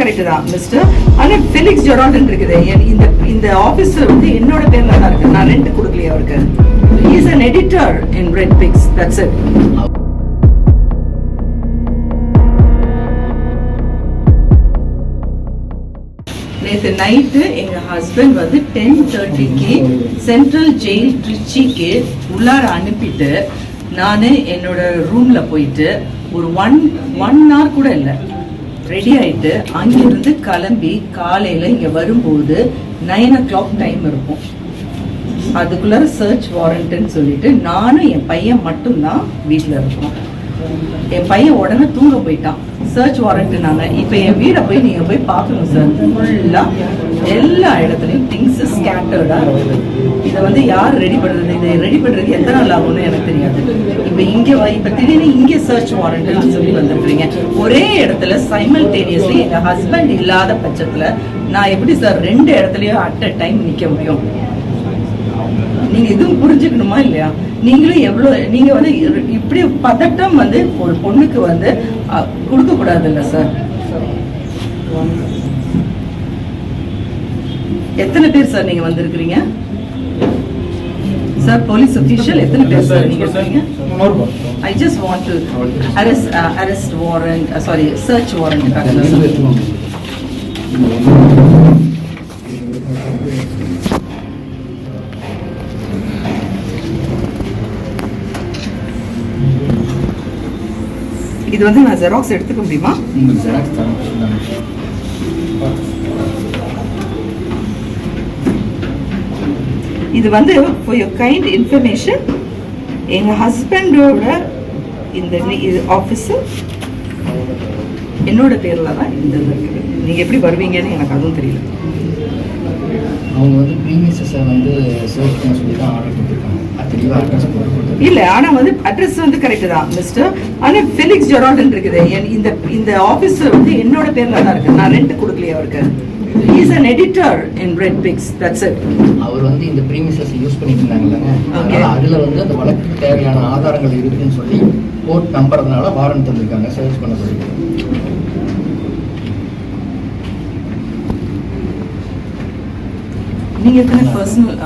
Correct தான் mister ஆனால் Felix ஜெரால்டன் இருக்குது. இந்த இந்த ஆஃபீஸர் வந்து என்னோட பேரில் தான் இருக்கு. நான் ரெண்ட் கொடுக்கலையே அவருக்கு. Is an editor in red pix that's it நேற்று நைட்டு எங்கள் ஹஸ்பண்ட் வந்து டென் தேர்ட்டிக்கு சென்ட்ரல் ஜெயில் ட்ரிச்சிக்கு உள்ளார அனுப்பிட்டு நான் என்னோட ரூமில் போயிட்டு ஒரு ஒன் ஒன் ஹவர் கூட இல்லை. ரெடி ஆயிட்டு அங்கிருந்து கிளம்பி காலையில இங்க வரும்போது நைன் ஓ கிளாக் டைம் இருக்கும். அதுக்குள்ளார சர்ச் வாரண்ட்னு சொல்லிட்டு நானும் என் பையன் மட்டும்தான் வீட்டில் இருக்கோம். என் பையன் உடனே தூங்க போயிட்டான். சர்ச் வாரண்ட்னாங்க இப்போ என் வீடை போய் நீங்க போய் பார்க்கணும் சார் ஃபுல்லா எல்லா இடத்துலையும் திங்ஸ் ஸ்கேட்டர்டா இருக்குது இதை வந்து யார் ரெடி பண்றது இதை ரெடி பண்றதுக்கு எத்தனை நாள் ஆகும்னு எனக்கு தெரியாது. இப்போ இங்க வ- இப்போ திடீர்னு இங்க சர்ச் வாரண்ட்னு சொல்லி வந்திருக்கிறீங்க. ஒரே இடத்துல சைமல்டேனியஸ்லி எங்க ஹஸ்பண்ட் இல்லாத பட்சத்துல நான் எப்படி சார் ரெண்டு இடத்துலயும் அட் அ டைம் நிக்க முடியும்? நீங்க இதுவும் புரிஞ்சுக்கணுமா இல்லையா? நீங்களும் எவ்வளவு நீங்க வந்து இப்படி பதட்டம் வந்து ஒரு பொண்ணுக்கு வந்து கொடுக்க கூடாது இல்ல சார் எத்தனை பேர் சார் நீங்க வந்திருக்கிறீங்க? சார் போலீஸ் அபிஷியல் எத்தனை பேர் சார் நீங்க இருக்கீங்க? I just want to arrest arrest warrant sorry search warrant இது வந்து நான் ஜெராக்ஸ் எடுத்துக்க முடியுமா? ஜெராக்ஸ் இது வந்து for your kind இன்ஃபர்மேஷன் எங்க ஹஸ்பண்டோட இந்த இது ஆஃபீஸு என்னோட பேர்ல தான் இந்த இது இருக்குது. நீங்க எப்படி வருவீங்கன்னு எனக்கு அதுவும் தெரியல. அவங்க வந்து ப்ரீமியஸஸை வந்து சர்ச் பண்ண சொல்லி தான் ஆர்டர் கொடுத்துருக்காங்க. தெளிவாக அட்ரஸ் போட்டு இல்ல ஆனா வந்து அட்ரஸ் வந்து கரெக்ட் தான் மிஸ்டர் ஆனா ஃபெலிக்ஸ் ஜெரால்டன் இருக்குது. என் இந்த இந்த ஆபீஸ் வந்து என்னோட பேர்ல தான் இருக்கு நான் ரெண்ட் கொடுக்கலையே அவருக்கு? Is an editor in red pix that's it. அவர் வந்து இந்த ப்ரீமியஸஸ் யூஸ் பண்ணிட்டு இருந்தாங்கல்லங்க Okay. அதனால அதில் வந்து அந்த வழக்குக்கு தேவையான ஆதாரங்கள் இருக்குன்னு சொல்லி கோர்ட் நம்புறதுனால வாரண்ட் தந்திருக்காங்க. சர்ச் பண்ண சொல்லி நீங்க எத்தனை பர்சனல்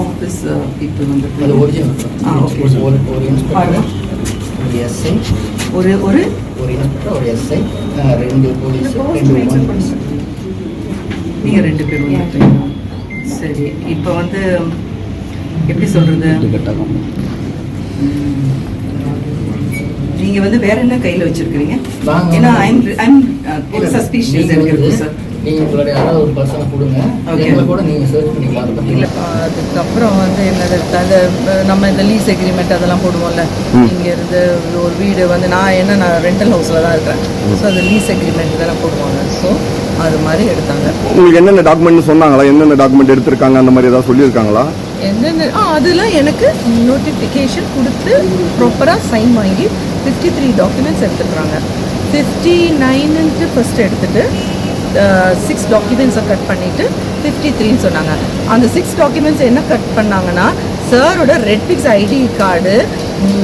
ஆஃபீஸ் பீப்புள் வந்து அது ஒரிஜினல் ஒரு எஸ்ஐ ஒரு ஒரு ஒரு இன்ஸ்பெக்டர் ஒரு எஸ்ஐ ரெண்டு போலீஸ் ரெண்டு women. நீங்க ரெண்டு பேரும் வந்துட்டீங்க. சரி இப்போ வந்து எப்படி சொல்றது? நீங்க வந்து வேற என்ன கையில வச்சிருக்கீங்க நாங்க ஏன்னா ஐம் ஐம் ஒரு சஸ்பீஷியஸ் நீங்க எனக்கு இருக்கு வந்து- சார் உங்களுடைய யாராவது ஒரு பர்சனை கொடுங்க. எங்களை கூட நீங்க சர்ச் பண்ணிக்கலாம் அதை அதுக்கப்புறம் வந்து என்னது அந்த நம்ம இந்த லீஸ் எக்ரிமெண்ட் அதெல்லாம் போடுவோம்ல. இங்கே இருந்து ஒரு வீடு வந்து நான் என்ன நான் ரெண்டல் ஹவுஸில் தான் இருக்கிறேன். ஸோ அது லீஸ் எக்ரிமெண்ட் இதெல்லாம் போடுவாங்க. ஸோ அது மாதிரி எடுத்தாங்க. உங்களுக்கு என்னென்ன டாக்குமெண்ட் சொன்னாங்களா? என்னென்ன டாக்குமெண்ட் எடுத்திருக்காங்க? அந்த மாதிரி ஏதாவது சொல்லியிருக்காங்களா? என்னென்ன ஆ அதெல்லாம் எனக்கு நோட்டிஃபிகேஷன் கொடுத்து ப்ராப்பராக சைன் வாங்கி ஃபிஃப்டி த்ரீ டாக்குமெண்ட்ஸ் எடுத்துக்கிறாங்க ஃபிஃப்டி நைனுன்ட்டு ஃபஸ்ட்டு எடுத்துட்டு சிக்ஸ் டாக்குமெண்ட்ஸை கட் பண்ணிவிட்டு ஃபிஃப்டி த்ரீன்னு சொன்னாங்க. அந்த சிக்ஸ் டாக்குமெண்ட்ஸ் என்ன கட் பண்ணாங்கன்னா சாரோட ரெட் பிக்ஸ் ஐடி கார்டு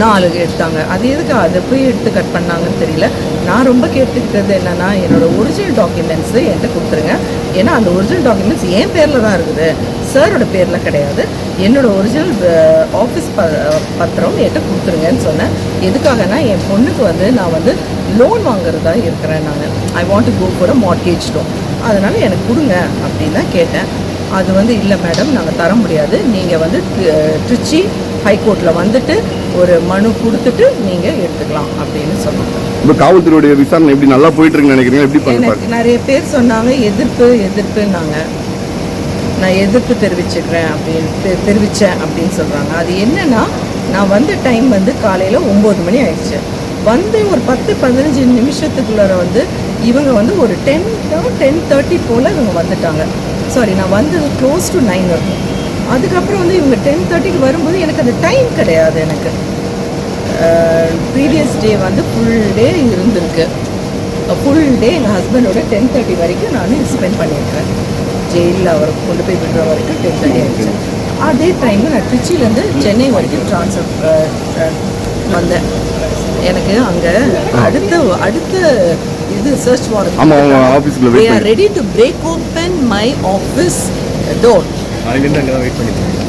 நாலு எடுத்தாங்க அது எதுக்கு அதை போய் எடுத்து கட் பண்ணாங்கன்னு தெரியல. நான் ரொம்ப கேட்டுக்கிட்டது என்னன்னா என்னோடய ஒரிஜினல் டாக்குமெண்ட்ஸு என்கிட்ட கொடுத்துருங்க. ஏன்னா அந்த ஒரிஜினல் டாக்குமெண்ட்ஸ் என் பேரில் தான் இருக்குது. சாரோட பேரில் கிடையாது. என்னோடய ஒரிஜினல் ஆஃபீஸ் ப பத்திரம் என்கிட்ட கொடுத்துருங்கன்னு சொன்னேன். எதுக்காகனா என் பொண்ணுக்கு வந்து நான் வந்து லோன் வாங்குறதா இருக்கிறேன் நான். I want to go for a mortgage loan அதனால் எனக்கு கொடுங்க அப்படின்னு தான் கேட்டேன். அது வந்து இல்லை மேடம் நாங்கள் தர முடியாது. நீங்கள் வந்து ட்ரிச்சி திருச்சி ஹைகோர்ட்டில் வந்துட்டு ஒரு மனு கொடுத்துட்டு நீங்கள் எடுத்துக்கலாம் அப்படின்னு சொன்னாங்க. இப்போ காவல்துறையுடைய விசாரணை எப்படி நல்லா போயிட்டு இருக்குன்னு நினைக்கிறீங்க எப்படி எனக்கு நிறைய பேர் சொன்னாங்க எதிர்ப்பு எதிர்ப்புன்னாங்க. நான் எதிர்ப்பு தெரிவிச்சுக்கிறேன் அப்படின்னு தெ- தெரிவிச்சேன் அப்படின்னு சொல்கிறாங்க அது என்னன்னா நான் வந்த டைம் வந்து காலையில் ஒம்பது மணி ஆயிடுச்சு. வந்து ஒரு பத்து பதினஞ்சு நிமிஷத்துக்குள்ளார வந்து இவங்க வந்து ஒரு டென் டென் தேர்ட்டி போல் இவங்க வந்துட்டாங்க. சாரி நான் வந்து க்ளோஸ் டு நைன் இருக்கும் அதுக்கப்புறம் வந்து இவங்க டென் தேர்ட்டிக்கு வரும்போது எனக்கு அந்த டைம் கிடையாது எனக்கு. ப்ரீவியஸ் டே வந்து ஃபுல் டே இருந்திருக்கு. ஃபுல் டே எங்கள் ஹஸ்பண்டோட டென் தேர்ட்டி வரைக்கும் நான் ஸ்பெண்ட் பண்ணியிருக்கேன். ஜெயிலில் அவர் கொண்டு போய் விடுற வரைக்கும் டென் தேர்ட்டி ஆயிடுச்சு. அதே டைமில் நான் திருச்சியிலேருந்து சென்னை வரைக்கும் ட்ரான்ஸ்ஃபர் வந்தேன். எனக்கு அங்கே அடுத்த அடுத்த இது சர்ச் வாரண்ட் ஆமா, அவங்க office-ல wait they are பண்ணி- மனைவிலேருந்து அங்கே தான் வெயிட் பண்ணிட்டு